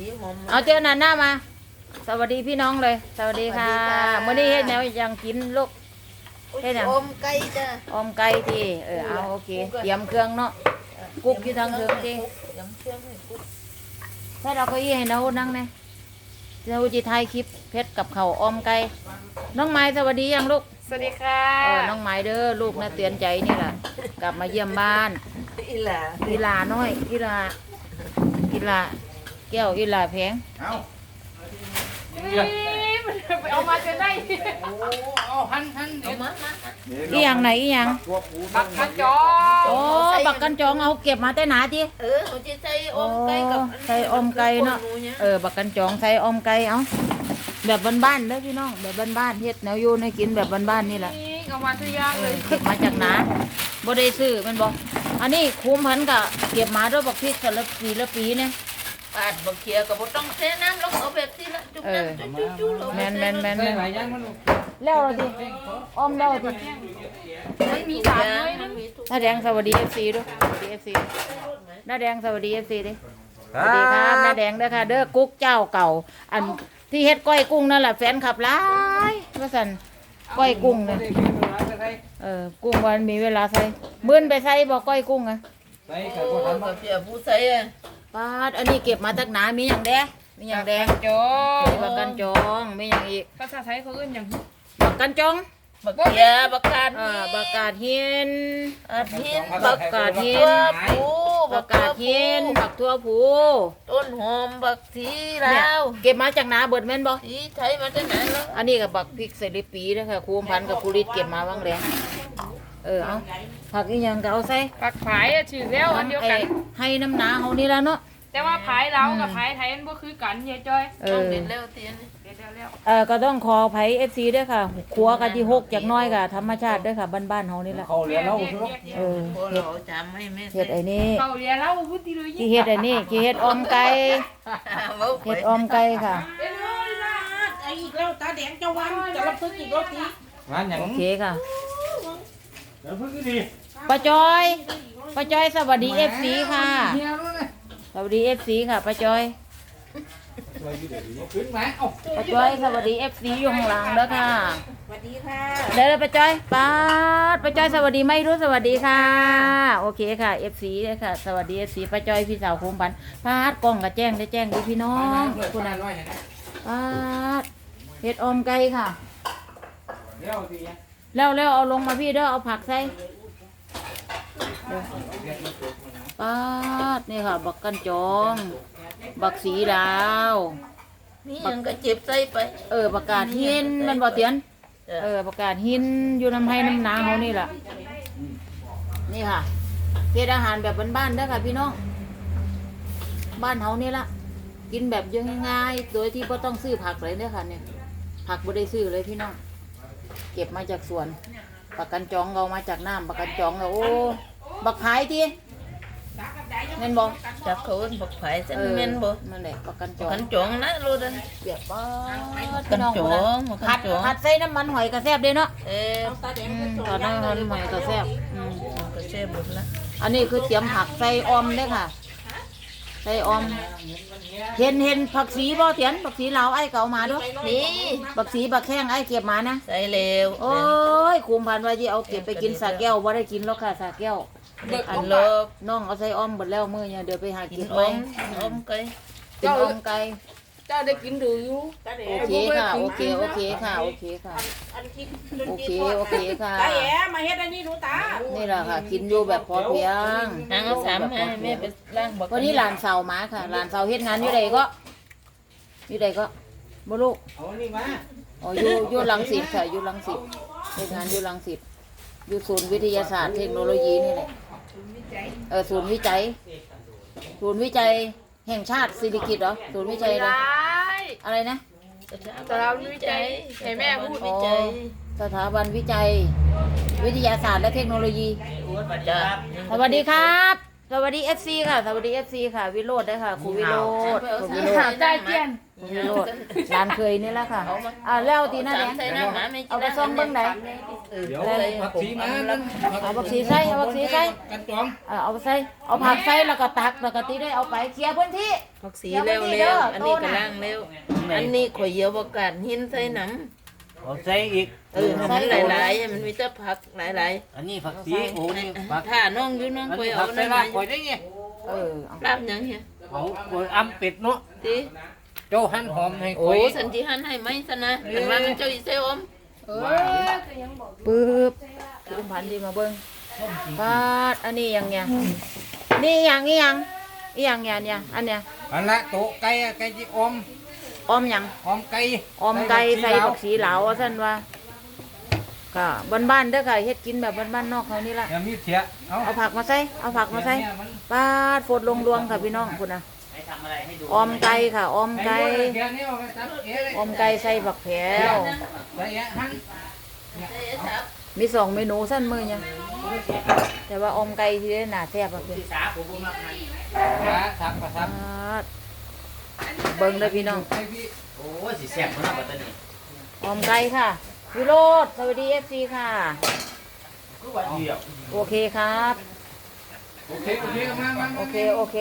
สีหอมเอาเจ้านันหน้ามา สวัสดีพี่น้องเลย สวัสดีค่ะสวัสดีค่ะมื่อนี้เฮ็ดแนวยังกินลูกเฮ็ดหยังอมไก่จ้ะออมไก่ที่เออเอาโอเคเตรียมเครื่องเนาะกุ๊กอยู่ทางเทิงดิเตรียมเครื่องให้กุ๊กถ้าเราก็ยี่ให้นานั่งเนี่ยเราจะถ่ายคลิปเพชรกับเขาวออมไก่น้องไม้สวัสดียังลูกสวัสดีค่ะเออน้องไม้เด้อลูกนะเตือนใจนี่แหละกลับมาเยี่ยมบ้านอีหล่าอีหลาน้อยอีหลาอีหลา แก้วอีหลาแพงเอาไปเอามาจะได้ โอ้เอาหันหันเอามามาอีหยังไหนอีหยังตัวปูบักกระจอโอ้บักกันจองเอาเก็บมาแต่หนาทีเออเขาจะใส่อมไก่กับใส่อมไก่เนาะเออบักกันจองใส่ออมไก่เอาแบบบ้านๆเด้อพี่น้องแบบบ้านๆเฮ็ดแนวอยู่ในกินแบบบ้านๆนี่แหละนี่เอามาทุกอย่างเอเลอยเก็บมาจากนาบ่ได้ซื้อแมันบ่อันนี้คุ้มพันกะเก็บมาด้วยบักพริกแต่ละปีละปีเนี่ย ปาดบักเขียก็บ่ต้องใส่น้ำแล้วเอาแบบที่ละจุ๊บน้ำจุ๊บจุ๊บจุ๊บแม่นแม่นแม่นใส่แม่นหลายอย่างมันลูกแล้วเราดิอ้อมแล้วดิมันมีสามเลยนะน้าแดงสวัสดี FC ด้วยสวัสดี FC น้าแดงสวัสดี FC ดิสวัสดีครับน้าแดงเด้อค่ะ เด้อกุ๊กเจ้าเก่า อันที่เฮ็ดก้อยกุ้งนั่นแหละแฟนคลับหลายว่าซั่นก้อยกุ้งเนี่ยใส่เกลือหลายใส่เออกุ้งวันมีเวลาใส่มื้อนไปใส่บ่ก้อยกุ้งอะใส่โอ้กับพวกทำกับเสียผู้ใส่อะ ปาดอันนี้เก็บมาจากหนามีหยังแดงมีหยังแดงจอมีบักกันจองมีหยังอีกภาษาไทยเขาเอื้นอย่างบักกันจองบักเขียบักกาดเอ่อบักกาดเฮียนอาทิตย์บักกาดเฮียตัวนปูบักกาดเฮียนบักทั่วผูต้นหอมบักสีเนี่ยลาวเก็บมาจากหนาเบิดแม่นบ่สีไทยมาจากไหนแล้วอันนี้กับบักพริกใส่ลิปีนะคะครูอมพันธ์กับครูฤทธิ์เก็บมาบ้างแรง เออเอาผักอีหยังก็เอาใส่ปักผายอะชื่อแล้วอันเดียวกันไอ้ให้น้ำหนาเฮานี่ละเนาะ แต่ว่าผายเรากับผายไทยมันบ่คือกันยายจ้อยเอต้องอเด็ดแล้วเตียนเดี๋ยวแล้วเออก็ต้องขอไผ FC ด้วยค่ะครัวกะที่หกจากหน้อยค่ะธรรมชาติด้วยค่ะบ้านๆเฮานี่ละเขาเหลือเราสุดเออพอเราจำให้แม่เฮ็ดไอ้นี่เขาเรียนเราพุทธิเลยที่เฮ็ดไอ้นี่ที่เฮ็ดออมไก่เฮ็ดออมไก่ค่ะไอ้อีกแล้วตาแดงจะวันจะรับพึ่งอีกแล้วทีงานอย่างโอเคค่ะ เดี๋ยวเพิ่งดีป้าจอยป้าจอยสวัสดี FC ค่ะ เฮียรู้เลยสวัสดี FC ค่ะป้าจอยขึ้นมาเอ้าป้าจอยสวัสดี FC อยู่ข้างหลังเด้อค่ะสวัสดีค่ะเดี๋ยวป้าจอยป้าดป้าจอยสวัสดีไม่รู้สวัสดีค่ะ โอเคค่ะ FC เลยค่ะ สวัสดี FC ป้าจอยพี่สาวคุมพันธุ์ป้าดกล้องก็แจ้งได้แจ้งดีพี่น้องคุณน่ะน้อยนะป้าดเฮ็ดออมไก่ค่ะ เดี๋ยวที แล้วแล้วเอาลงมาพี่เด้อเอาผักใส่เด้อป้าดนี่ค่ะ บักกันจอง บักสีดาว นี่ยังก็เจ็บใส่ไป เออประกาศหินแมันบ่เตียน เออประกาศหินอยู่น้ำให้น้ำนาเขานี่แหละนี่ค่ะเฮ็ดอาหารแบบบ้านๆเด้อค่ะพี่น้อง บ้านเฮานี่ละกินแบบยังง่ายๆโดยที่บ่ต้องซื้อผักเลยเด้อค่ะเนี่ยผักบ่ได้ซื้อเลยพี่น้อง เก็บมาจากสวนปักกันจองเอามาจากน้ำปักกันจองเอาโอ้บักขายทีแม่นบ่จับเขาเอิ้นบักไผ่เส้นเออเม่นบ่นั่นแหละปักกันจองกันจองนะรู้เด้อเปียกป้ากัพี่นน้องจอพุ่นน่ะงบักกัผันดจองผัดใส่น้ำมันหอยกระแซบเด้เนาะเออตาแดงอืก็มโชว์ตอนนั้นมันหอยกระแซบอืมก็แซ่บหมดละอันนี้คือเตรียมผักใส่ออมเด้อค่ะ ใส่ออม เห็นเห็นผักสีบ่เถียนผักสีลาวไอ้เก่ามาด้วยนี่ผักสีบักแข้งไอ้เก็บมานะใส่เร็วโอ้ยคุมพันว่าที่เอาเก็บไปกินสาแก้วว่าได้กินแล้วค่ะสาแก้วอันเลิกน้องเอาใส่ออมหมดแล้วมื้อเนี่ยเดี๋ยวไปหากิกินนอไหมมอมไก่กินออมไก่ เจ้าได้กินดูอยู่ตาแดโองเคค่ะ โอเค โอเคค่ะ โอเคค่ะ อันคิดโอเค โอเคค่ะ ตาแหมาเฮ็ดอันนี้หนูตานี่แหละค่ะ กินอยู่แบบพอเพียงนางเอาสามให้แม่ไปล้างบักวันนี้หลานเสามาค่ะหลานเสาเฮ็ดงานอยู่ใดก็อยู่ใดก็บ่ลูกเอานี่มาอ๋ออยู่อยู่ลังสิตค่ะอยู่ลังสิตเฮ็ดงานอยู่ลังสิตอยู่ศูนย์วิทยาศาสตร์เทคโนโลยีนี่แหละเออศูนย์วิจัย ศูนย์วิจัย แห่งชาติสิริกิติ์เหรอศูนย์วิจัยอะไรได้อะไรนะ แต่เราวิจัยให้แม่พูดวิจัยสถาบันวิจัย วิทยาศาสตร์และเทคโนโลยีจ้ะสวัสดีครับ สวัสดีเอฟซีค่ะ สวัสดีเอฟซีค่ะ วิโรดด้วยค่ะครูวิโรดครูวิโรด ได้เตียนครูวิโรดร้านเคยนี่แหละค่ะอ่าแล้วตีหน้าแดงใส่น้ำหมาไม่เอาไปซ่อมเบิ่งไหน เดี๋ยวผักชีมานั่นเอาบักชีใส่เอาบักชีใส่ กันจองเอาเอาไปใส่ เอาผักใส่แล้วก็ตักแล้วก็ตีได้เอาไปเคลียร์พื้นที่ ผักสีเร็วเร็วอันนี้กำลังเร็ว อันนี้ข่อยเยอะประกาศหินใส่น้ เอาใส่อีกำเออให้มันหลายๆมันมีแต่ผักหลายอันนี้ผักชีโอ้นี่ผักๆถ้าน้องอยู่น้องอันข่อยนี้เอาผักใส่นั่นลามาบก่อยได้ไงเออเอาลาบหยังเฮียเอาก่อยอ้ํเป็ดเนาะติเจ้าหั่นหอมให้โอ้ก่อยสันติหันให้ไหมซะนะเห็นว่ามันเจ้าอีเซอมเออก็ยังบอกปึ๊บคุณพันธุ์ดีมาเบิ่งปาดอันนี้ยังเนี่ยนี่ยังนี่ยังอีหยังเนี่ยเนี่ยอันเนี้ยอันละโตะไก่อะไก่ที่ออม ออมหยังออมไก่ออมไก่ใส่ผักสีเหลาว่าซั่นว่าก็บ้านๆเด้อค่ะเฮ็ดกินแบบบ้านๆนอกเขานี่ล่ะอย่ามีเสียเอาเอาผักมาใส่ เอาผักมาใส่เนี่ยมันปาดโฟดลงรวงค่ะพี่น้องคุณนะออมไก่ค่ะ ออมไก่เดี๋ยวนี้เอาไปตัดเอะเลยออมไก่ใส่บักแผวใส่อะหั่นมีสองเมนูสั้นมือเนี่ยแต่ว่าออมไก่ที่ได้หนาแซ่บอะเพื่อนขาสับกระสับปาด เบิ่งเลยพี่น้องให้พี่โอ้ยสิแซ่บขนาดบัดนี้ออมไก่ค่ะวิโรดสวัสดีเอฟซีค่ะคือว่าเดียวโอเคครับ โอเคโอเคมามามาโอเคโอเค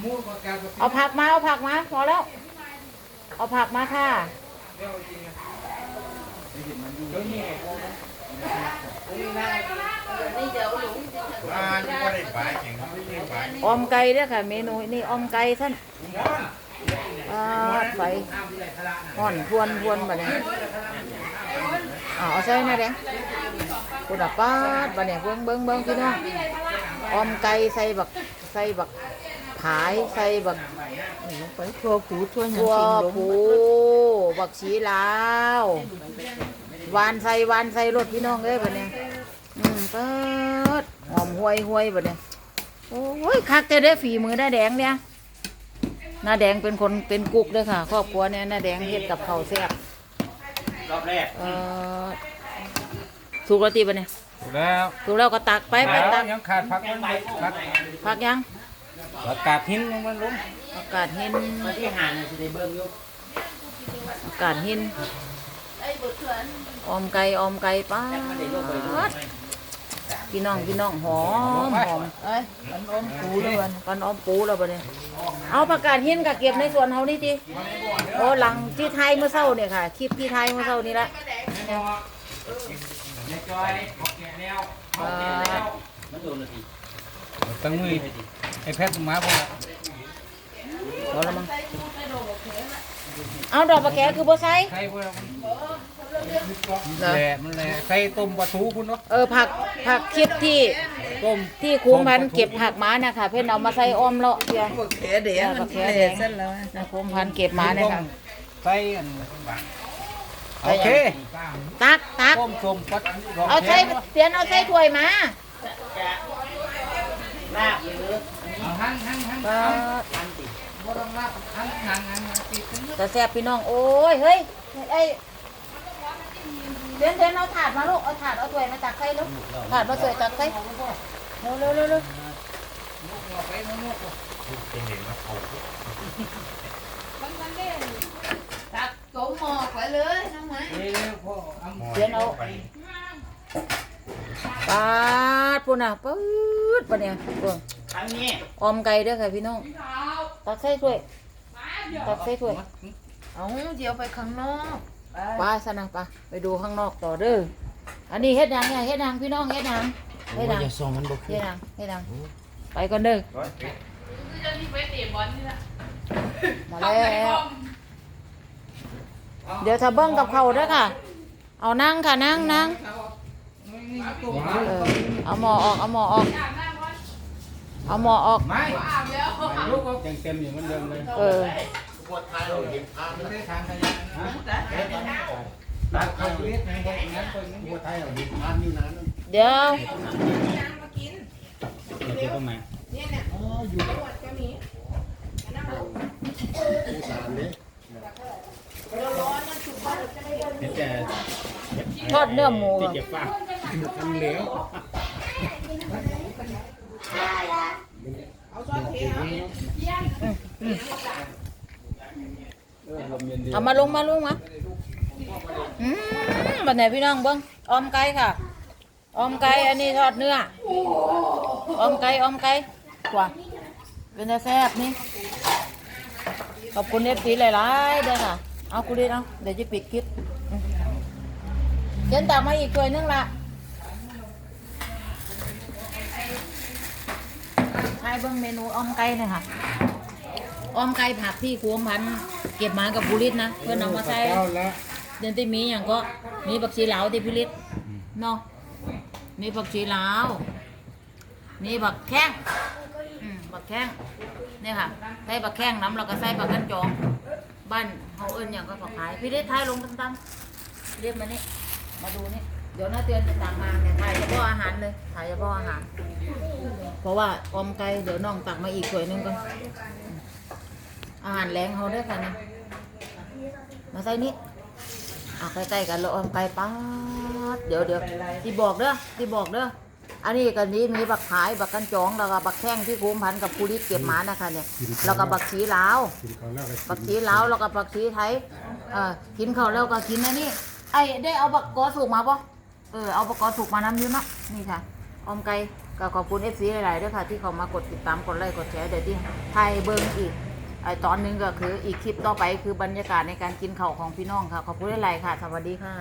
หมูกับกาบเอาผักมาเอาผักมาพอแล้ว เอาผักมาค่ะอ่านี่บ่ได้ปลาแข็งไม่ได้ปลา ออมไก่เด้อค่ะ เมนูนี่ออมไก่ท่านปาดไฟห่อนพวนพวนบัดนี้เอาเอาใส่นะแดงคุณอะปาดบัดนี้เบิ่งเบิ่งเบิ่งพี่น้องออมไก่ใส่บักใส่บักผายใส่บักไปทั่วผูทั่วหยังตัวผูบักชีลาววานใส่วานใส่รสพี่น้องเอ้ยบัดนี้อืมเปิดหอมห่วยห่วยบัดนี้ โอ้ยคักแต่ได้ฝีมือหน้าแดงเนี่ยหน้าแดงเป็นคนเป็นกุ๊กเด้วยค่ะ ครอบครัวเนี่ยหน้าแดงเฮ็ดกับข้าวแซ่บรอบแรกเออถูกแล้วตีบัดนี้แล้วถูกแล้วก็ตักไปไปตักยังขาดผักมันผักพักยังผักกาดหินมันล้มอากาศเห็นมาที่หาดน่ะสิได้เบิ่งอยู่อากาศเห็นออมไก่ออมไก่ป้าด พี่น้องพี่น้องหอมหอมเอ้ยปันออมปูแล้วบัดปันออมปูแล้วบัดเนี่ยเอาประกาศหินกับเก็บในส่วนเฮานี่ติโอ้หลังที่ไทยเมื่อเช้าเนี่ยค่ะคลิปที่ไทยเมื่อเช้านี่ละในจอยแกะแนวอ่ามันโดนนาทีตั้งมือไอ้แพทย์มาพอพอแล้วมั้ง เอาดอกปลาแกคือบ่ใส่ใครพวกมันแหละมันแหละใส่ต้มปลาทูคุณเนาะเออผักผักคลิปที่ต้มที่คุ้มพันธุ์เก็บผักมาน่ะค่ะเพิ่นเอามาใส่อ้อมเลาะเพียงแขแดงมันแขแดงซะแล้วนะคุ้มพันธุ์เก็บมาเนี่ยค่ะใส่อันโอเคตักตักต้มส้มปลาเอาใส่เตียนเอาใส่ถ้วยมาลาบหรือหั่นหั่นหั่น แต่แซ่บพี่น้องโอ้ยเฮ้ยไอ้เตียนเตียนเอาถาดมาลูกเอาถาดเอาถ้วยมาตักใส่ลูกถาดมาสวยตักใส่เร็วเร็วเร็วเร็วตักโกหมอกไปเลยน้องไม้เอ้ยพ่อเอาเตียนเอาปาดปุ่นอะปื๊ดปะเนี่ยเบิ่งครั้งนี้ออมไก่เด้อค่ะพี่น้อง ตักใส่ถ้วย ตักใส่ถ้วย เอาเดี๋ยวไปข้างนอกไปซะนะไปไปดูข้างนอกต่อเด้อ อันนี้เฮ็ดหยังเนี่ยเฮ็ดหยังพี่น้องเฮ็ดหยังเฮ็ดหยังอย่าส่งมันบ่คืเฮ็อดหยังเฮ็ดหยังไปก่อนเด้อจะมีไปเตะบอลนี่ละมาแล้วเดี๋ยวถ้าเบิ้งกับเขาวเด้อค่ะ เอานั่งค่ะนั่งนั่งเออเอาหมอออก เอาหมอออก เอาหมอออก ไม่ลูกก็ยังเต็มอยู่เหมือนเดิมเลยเออไม่ได้ทางขยะฮะตัดเขาเรียกไงบอกงั้นคนนั้นบัวไทยเอาดิบมันอยู่นั้นเดี๋ยว เดี๋ยวก็มาทอดเนื้อหมูค่ะเก็บฝากทำเหลวอืมอืม เอามาลงมาลงมาอืมบัดไหนพี่น้องเบิ้งออมไก่ค่ะ ออมไก่อันนี้ทอดเนื้อ ออมไก่ออมไก่กว่าเป็นแต่แซ่บนี่ขอบคุณเอฟซีหลายๆเด้อค่ะ เอาคุณดิเอาเดี๋ยวจะปิดคลิปเดินตามมาอีกถ้วนึงละ ใช่เบิ้งเมนูออมไก่หน่อยค่ะออมไก่ผักที่ครัวพันธุ์เก็บมากับบุริษนะเพื่อนเอามาใส่เจ้าละเดือนที่มีอย่างก็มีผักชีลาวที่พิริษเนาะมีผักชีลาวมีผักแข้งอืมผักแข้งเนี่ยค่ะใส่ผักแข้งน้ำแล้วก็ใส่ผักกันจองบ้านเขาเอิ้นอย่างก็ผักขายพี่เล็ไทยลงตั้มๆเรียกมานี่มาดูนี่เดี๋ยวน้าเตือนจะตักมาเนี่ยถ่ายเฉพาะอาหารเลยถ่ายเฉพาะอาหาร เพราะว่าออมไก่เดี๋ยวน้องตักมาอีกถ้วยหนึงก่อนอาหารแรงเขาด้วยกันนะมาใส่นี่อะใกล้ๆกันเราเอาไก่ป๊าดเดี๋ยวเดี๋ยวที่บอกเด้อที่บอกเด้ออันนี้กันนี้มีบักขายบักกันจองแล้วก็บักแข้งที่คุ้มพันกับคูริเก็บมานะคะเนี่ยแล้วก็บักชีลาว กินข้าวแล้วก็บักชีลาวแล้วก็บักชีไทย เออกินข้าวแล้วก็กินอันนี้ ไอ้ได้เอาบักกอสุกมาปะเออเอาบักกอสุกมานำอยู่เนาะนี่ค่ะ อมไก่ก็ขอบคุณเอฟซีหลายๆด้วยค่ะ ที่เขามากดติดตามกดไลค์กดแชร์เดี๋ยวที่ไทยเบิ้งอีกไอตอนหนึงก็คืออีกคลิปต่อไปคือบรรยากาศในการกินข้าวของพี่น้องค่ะ ขอบคุณหลายๆค่ะ สวัสดีค่ะ